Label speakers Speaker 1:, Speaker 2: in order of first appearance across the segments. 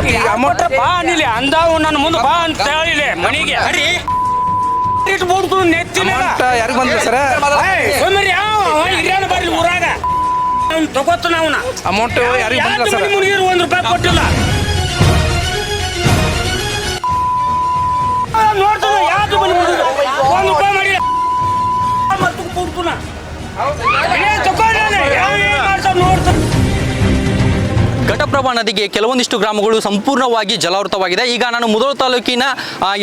Speaker 1: ಮತ್ತೆ ಈಗ ಅಮೌಂಟ್
Speaker 2: ಬಾ ಅನಿಲಿ ಅಂದಾವು ನನ್ನ ಮುಂದೆ ಬಾ ಅಂತ ಹೇಳಿಲೆ ಮನಿಗೆ. ಇಟ್ಬಿಡ್ತು ನೆತ್ತಿನ
Speaker 1: ಅಮೌಂಟ್ ಯಾರಿಗೆ ಬಂದಿಲ್ಲ ಸರ್?
Speaker 2: ಸೋಮರಿ ಯಾವ ಹಿರಿಯಣ್ಣ ಬರ್ಲಿ ಊರಾಗ. ಅವ್ನು ತಗೋತಾನ ಅವನ
Speaker 1: ಅಮೌಂಟ್ ಯಾರಿಗೆ ಬಂದಿಲ್ಲ
Speaker 2: ಯಾವ್ದು
Speaker 1: ಸರ್?
Speaker 2: ಮನಿ ಮುನಿಗಿರು ಒಂದ್ ರೂಪಾಯಿ ಕೊಟ್ಟಿಲ್ಲ. ಆ, ನೋಡ್ತಾನ ಯಾವ್ದು ಮನಿ ಮುನಿಗಿರು ಒಂದ್ ರೂಪಾಯಿ ಮಾಡಿಲ್ಲ. ಮತ್ತೆ ಕೊಡ್ತಾನ ಏ, ತಗೊಂಡಾನೆ. ಯಾವ ಏನ್ ಮಾಡ್ತಾನ ನೋಡ್ತಾನ
Speaker 3: ಘಟಪ್ರಭಾ ನದಿಗೆ ಕೆಲವೊಂದಿಷ್ಟು ಗ್ರಾಮಗಳು ಸಂಪೂರ್ಣವಾಗಿ ಜಲಾವೃತವಾಗಿದೆ. ಈಗ ನಾನು ಮುದೋಳ ತಾಲೂಕಿನ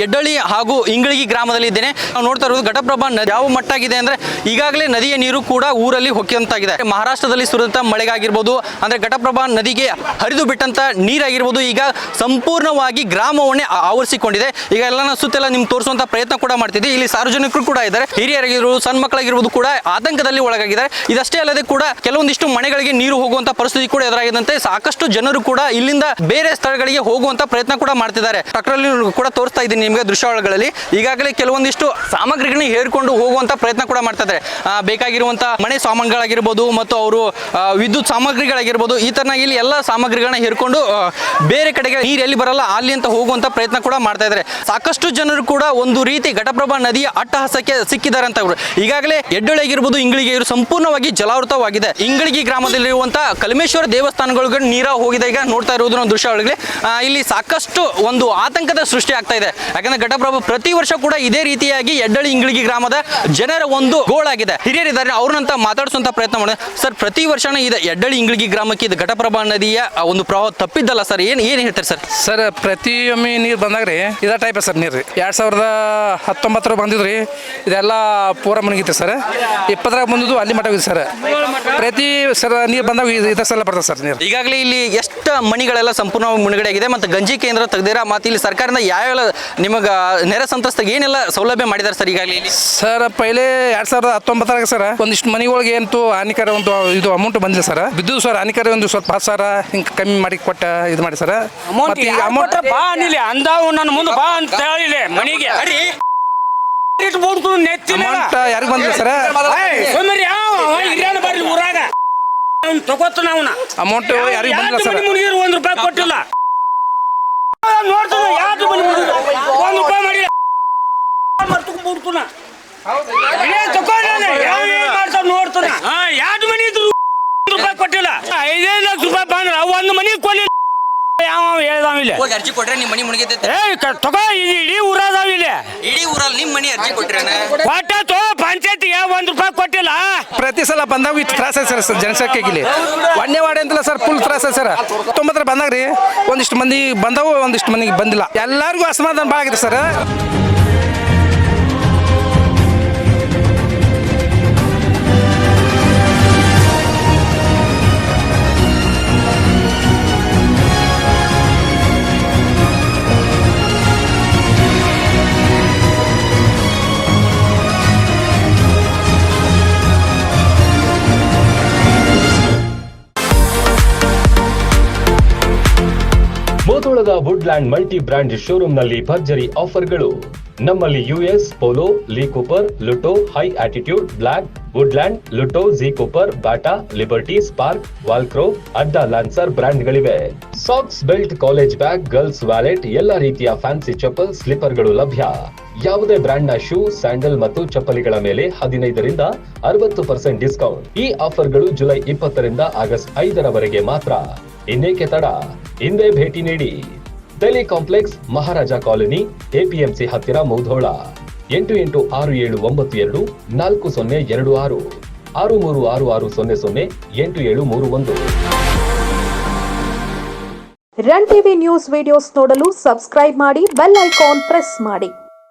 Speaker 3: ಎಡ್ಡಳ್ಳಿ ಹಾಗೂ ಇಂಗಳಗಿ ಗ್ರಾಮದಲ್ಲಿ ಇದ್ದೇನೆ. ನಾವು ನೋಡ್ತಾ ಇರೋದು ಘಟಪ್ರಭಾ ನದಿ ಯಾವ ಮಟ್ಟಾಗಿದೆ ಅಂದ್ರೆ ಈಗಾಗಲೇ ನದಿಯ ನೀರು ಕೂಡ ಊರಲ್ಲಿ ಹೊಕ್ಕಿದಂತಾಗಿದೆ. ಮಹಾರಾಷ್ಟ್ರದಲ್ಲಿ ಸುರಿದಂತ ಮಳೆಗಾಗಿರ್ಬೋದು, ಅಂದ್ರೆ ಘಟಪ್ರಭಾ ನದಿಗೆ ಹರಿದು ಬಿಟ್ಟಂತ ನೀರಾಗಿರ್ಬೋದು, ಈಗ ಸಂಪೂರ್ಣವಾಗಿ ಗ್ರಾಮವನ್ನೇ ಆವರಿಸಿಕೊಂಡಿದೆ. ಈಗ ಎಲ್ಲ ಸುತ್ತೆಲ್ಲ ನಿಮ್ಗೆ ತೋರಿಸುವಂತ ಪ್ರಯತ್ನ ಕೂಡ ಮಾಡ್ತಿದ್ದೆ. ಇಲ್ಲಿ ಸಾರ್ವಜನಿಕರು ಕೂಡ ಇದ್ದಾರೆ. ಹಿರಿಯರಾಗಿರ್ಬೋದು, ಸಣ್ಣ ಮಕ್ಕಳಾಗಿರ್ಬೋದು ಕೂಡ ಆತಂಕದಲ್ಲಿ ಒಳಗಾಗಿದ್ದಾರೆ. ಇದಷ್ಟೇ ಅಲ್ಲದೆ ಕೂಡ ಕೆಲವೊಂದಿಷ್ಟು ಮನೆಗಳಿಗೆ ನೀರು ಹೋಗುವಂತ ಪರಿಸ್ಥಿತಿ ಕೂಡ ಎದುರಾಗಿದಂತೆ ಸಾಕಷ್ಟು ಜನರು ಕೂಡ ಇಲ್ಲಿಂದ ಬೇರೆ ಸ್ಥಳಗಳಿಗೆ ಹೋಗುವಂತ ಪ್ರಯತ್ನ ಕೂಡ ಮಾಡ್ತಿದ್ದಾರೆ. ಟ್ರಕ್ರಲ್ಲಿ ಕೂಡ ತೋರಿಸ್ತಾ ಇದ್ದೀನಿ ನಿಮಗೆ ದೃಶ್ಯಗಳಲ್ಲಿ ಈಗಾಗಲೇ ಕೆಲವೊಂದಿಷ್ಟು ಸಾಮಗ್ರಿಗಳನ್ನ ಹೇರ್ಕೊಂಡು ಹೋಗುವಂತ ಪ್ರಯತ್ನ ಕೂಡ ಮಾಡ್ತಾ ಇದ್ದಾರೆ ಬೇಕಾಗಿರುವಂತ ಮನೆ ಸಾಮಾನುಗಳಾಗಿರ್ಬೋದು ಮತ್ತು ಅವರು ವಿದ್ಯುತ್ ಸಾಮಗ್ರಿಗಳಾಗಿರ್ಬೋದು ಈ ತರನ ಇಲ್ಲಿ ಎಲ್ಲ ಸಾಮಗ್ರಿಗಳನ್ನ ಹೇರ್ಕೊಂಡು ಬೇರೆ ಕಡೆಗೆ ನೀರು ಎಲ್ಲಿ ಬರಲ್ಲ, ಅಲ್ಲಿ ಅಂತ ಹೋಗುವಂತ ಪ್ರಯತ್ನ ಕೂಡ ಮಾಡ್ತಾ ಇದ್ದಾರೆ. ಸಾಕಷ್ಟು ಜನರು ಕೂಡ ಒಂದು ರೀತಿ ಘಟಪ್ರಭಾ ನದಿಯ ಅಟ್ಟಹಾಸಕ್ಕೆ ಸಿಕ್ಕಿದ್ದಾರೆ ಅಂತ ಈಗಾಗಲೇ ಎಡ್ಡೊಳೆ ಆಗಿರ್ಬೋದು ಇಂಗಳಿಗೆ ಇವರು ಸಂಪೂರ್ಣವಾಗಿ ಜಲಾವೃತವಾಗಿದೆ. ಇಂಗಳಿಗೆ ಗ್ರಾಮದಲ್ಲಿರುವಂತಹ ಕಲ್ಮೇಶ್ವರ ದೇವಸ್ಥಾನಗಳಿಗೆ ನೀರ ಹೋಗಿದೆ. ಈಗ ನೋಡ್ತಾ ಇರುವುದು ಒಂದು ದೃಶ್ಯ ಆ, ಇಲ್ಲಿ ಸಾಕಷ್ಟು ಒಂದು ಆತಂಕದ ಸೃಷ್ಟಿ ಆಗ್ತಾ ಇದೆ. ಯಾಕಂದ್ರೆ ಘಟಪ್ರಭು ಪ್ರತಿ ವರ್ಷ ಕೂಡ ಇದೇ ರೀತಿಯಾಗಿ ಎಡ್ಡಳಿ ಇಂಗ್ಳಿಗಿ ಗ್ರಾಮದ ಜನರ ಒಂದು ಗೋಳಾಗಿದೆ ಹಿರಿಯರಿದ್ದಾರೆ ಅವ್ರನ್ನಂತ ಮಾತಾಡಿಸುವಂತ ಪ್ರಯತ್ನ ಮಾಡಿದೆ. ಸರ್ ಪ್ರತಿ ವರ್ಷನೂ ಇದೆ ಎಡ್ಡಳಿ ಇಂಗ್ಳಿಗಿ ಗ್ರಾಮಕ್ಕೆ ಇದು ಘಟಪ್ರಭಾ ನದಿಯ ಒಂದು ಪ್ರವಾಹ ತಪ್ಪಿದ್ದಲ್ಲ ಸರ್? ಏನು ಏನು ಹೇಳ್ತಾರೆ ಸರ್?
Speaker 1: ಸರ್ ಪ್ರತಿಯೊಮ್ಮೆ ನೀರು ಬಂದಾಗ ರೀ ಇದ ಟೈಪ್ ಸರ್ ನೀರು. ರೀ ಎರಡು ಸಾವಿರದ ಹತ್ತೊಂಬತ್ತರ ಬಂದಿದ್ರಿ ಇದೆಲ್ಲ ಪೂರ ಮುನಿಗಿತ್ತು ಸರ್. ಇಪ್ಪತ್ತರಾಗ ಬಂದಿದ್ದು ಅಲ್ಲಿ ಮಟ್ಟ ಸರ್. ಪ್ರತಿ ಸರ್ ನೀರು ಬಂದಾಗ ಇದು- ಇದ ಸಲ ಬರ್ತದೆ ಸರ್ ನೀರು.
Speaker 3: ಈಗಾಗಲೇ ಇಲ್ಲಿ ಎಷ್ಟು ಮಣಿಗಳೆಲ್ಲ ಸಂಪೂರ್ಣವಾಗಿ ಮುಳುಗಡೆಯಾಗಿದೆ ಮತ್ತು ಗಂಜಿ ಕೇಂದ್ರ ತೆಗ್ದಿರ ಮತ್ತು ಇಲ್ಲಿ ಸರ್ಕಾರದಿಂದ ಯಾವೆಲ್ಲ ನಿಮಗೆ ನೆರೆ ಸಂತ್ರಸ್ತಗೆ ಏನೆಲ್ಲ ಸೌಲಭ್ಯ ಮಾಡಿದ್ದಾರೆ ಸರ್ ಈಗಾಗಲೇ ಇಲ್ಲಿ?
Speaker 1: ಸರ್ ಪೈಲೆ ಎರಡ್ ಸಾವಿರದ ಹತ್ತೊಂಬತ್ತರಾಗ ಸರ್ ಒಂದಿಷ್ಟು ಮನೆಗಳಿಗೆ ಅಂತೂ ಹಾನಿಕರ ಒಂದು ಇದು ಅಮೌಂಟ್ ಬಂದಿಲ್ಲ ಸರ್. ಬಿದ್ದು ಸರ್ ಹಾನಿಕರ ಒಂದು ಸ್ವಲ್ಪ ಹತ್ತು ಸಾವಿರ ಹಿಂಗೆ ಕಮ್ಮಿ ಮಾಡಿ ಕೊಟ್ಟ ಇದು ಮಾಡಿ ಸರ್.
Speaker 2: ಅಮೌಂಟ್ ಬಾ ಅನಿಲಿ ಅಂದಾವು ನನ್ನ ಮುಂದೆ ಬಾ ಅಂತ ಹೇಳಿಲ್ಲ ಮನಿಗೆ. ನೆತ್ತಿನ
Speaker 1: ಅಮೌಂಟ್ ಯಾರಿಗೆ ಬಂದಿಲ್ಲ ಸರ್?
Speaker 2: ಯಾವ ಬರ್ಲಿ ಊರಾಗ. ಅವ್ನು ತಗೋತಾನ ಅವನ
Speaker 1: ಅಮೌಂಟ್ ಯಾರಿಗೆ ಬಂದಿಲ್ಲ ಸರ್.
Speaker 2: ಮುನಿಗಿರು ಒಂದ್ ರೂಪಾಯಿ ಕೊಟ್ಟಿಲ್ಲ. ನೋಡ್ತಾನ ಯಾವ್ದು ಮನಿ ಮುನಿಗಿರು ಒಂದ್ ರೂಪಾಯಿ ಮಾಡಿಲ್ಲ. ಮತ್ತೆ ಬಿಡ್ತಾನ ಏ, ತಗೊಂಡಾನೆ. ಯಾವ ಏನ್ ಮಾಡ್ತಾನ ನೋಡ್ತಾನ? ಹಾ ಯಾವ್ದು ಮನಿ ಇದ್ರು ಒಂದ್ ರೂಪಾಯಿ ಕೊಟ್ಟಿಲ್ಲ ಐದೈದು ಲಕ್ಷ ರೂಪಾಯಿ ಬಂದ್ರ ಒಂದು ಮನಿ ಕೊಡ್ಲಿಲ್ಲ ಯಾವ ಹೇಳ್ದಾವ ಇಲ್ಲಿ
Speaker 3: ಹೋಗಿ ಅರ್ಜಿ ಕೊಟ್ರೆ ನಿಮ್ಮ ಮನಿ ಮುಳುಗೈತೆ
Speaker 2: ಏ ಕ- ತಗೋ ಇದು ಇಡೀ ಊರದಾವ ಇಲ್ಲಿ.
Speaker 3: ಇಡೀ ಊರಲ್ಲಿ ನಿಮ್ಮ ಮನಿ ಅರ್ಜಿ ಕೊಟ್ರೇನ
Speaker 2: ಕೊಟ್ಟಾತು ಪಂಚಾಯತಿಗೆ ಒಂದ್ ರೂಪಾಯಿ ಕೊಟ್ಟಿಲ್ಲ.
Speaker 1: ಪ್ರತಿ ಸಲ ಬಂದಾಗ ಇಷ್ಟು ತ್ರಾಸ ಐತೆ ಸರ್ ಸರ್ ಜನಸಂಖ್ಯೆಗೆ ಇಲ್ಲಿ. ಒಂದೇ ವಾರ್ಡ್ ಅಂತಲ್ಲ ಸರ್ ಫುಲ್ ತ್ರಾಸ ಐತೆ ಸರ್. ತೊಂಬತ್ತರ ಬಂದಾಗ ರೀ ಒಂದಿಷ್ಟು ಮಂದಿ ಬಂದವು ಒಂದಿಷ್ಟು ಮಂದಿಗೆ ಬಂದಿಲ್ಲ. ಎಲ್ಲರಿಗೂ ಅಸಮಾಧಾನ ಭಾಳ ಆಗಿದೆ ಸರ್.
Speaker 4: ಮೋತೋಳದ ವುಡ್ಲ್ಯಾಂಡ್ ಮಲ್ಟಿ ಬ್ರ್ಯಾಂಡ್ ಶೋರೂಮ್ನಲ್ಲಿ ಭರ್ಜರಿ ಆಫರ್ಗಳು. ನಮ್ಮಲ್ಲಿ US, Polo, Lee Cooper, Lotto, high attitude black Woodland, Lotto G Cooper, Bata, Liberty, Spark, Walkaroo, Adda Lancer ಬ್ರ್ಯಾಂಡ್ಗಳಿವೆ. Socks belt college bag, girls wallet, ಎಲ್ಲ ರೀತಿಯ ಫ್ಯಾನ್ಸಿ ಚಪ್ಪಲ್, ಸ್ಲಿಪ್ಪರ್ಗಳು ಲಭ್ಯ. ಯಾವುದೇ ಬ್ರ್ಯಾಂಡ್ನ ಶೂ, ಸ್ಯಾಂಡಲ್ ಮತ್ತು ಚಪ್ಪಲಿಗಳ ಮೇಲೆ ಹದಿನೈದರಿಂದ ಅರವತ್ತು ಪರ್ಸೆಂಟ್ ಡಿಸ್ಕೌಂಟ್. ಈ ಆಫರ್ಗಳು ಜುಲೈ ಇಪ್ಪತ್ತರಿಂದ ಆಗಸ್ಟ್ ಐದರವರೆಗೆ ಮಾತ್ರ. ಇನ್ನೇಕೆ ತಡ? ಹಿಂದೆ ಭೇಟಿ ನೀಡಿ. Delhi complex, Maharaja colony, APMC ಹತ್ತಿರ ಮೌಧೋಳ. ಎಂಟು ಎಂಟು ಆರು ಏಳು ಒಂಬತ್ತು ಎರಡು, ನಾಲ್ಕು ಸೊನ್ನೆ ಎರಡು ಆರು. ಆರು ಮೂರು ಆರು ಆರು ಸೊನ್ನೆ ಸೊನ್ನೆ, ಎಂಟು ಏಳು ಮೂರು ಒಂದು.
Speaker 5: ರನ್ ಟಿವಿ ನ್ಯೂಸ್ ವಿಡಿಯೋಸ್ ನೋಡಲು ಸಬ್ಸ್ಕ್ರೈಬ್ ಮಾಡಿ, ಬೆಲ್ ಐಕಾನ್ ಪ್ರೆಸ್ ಮಾಡಿ.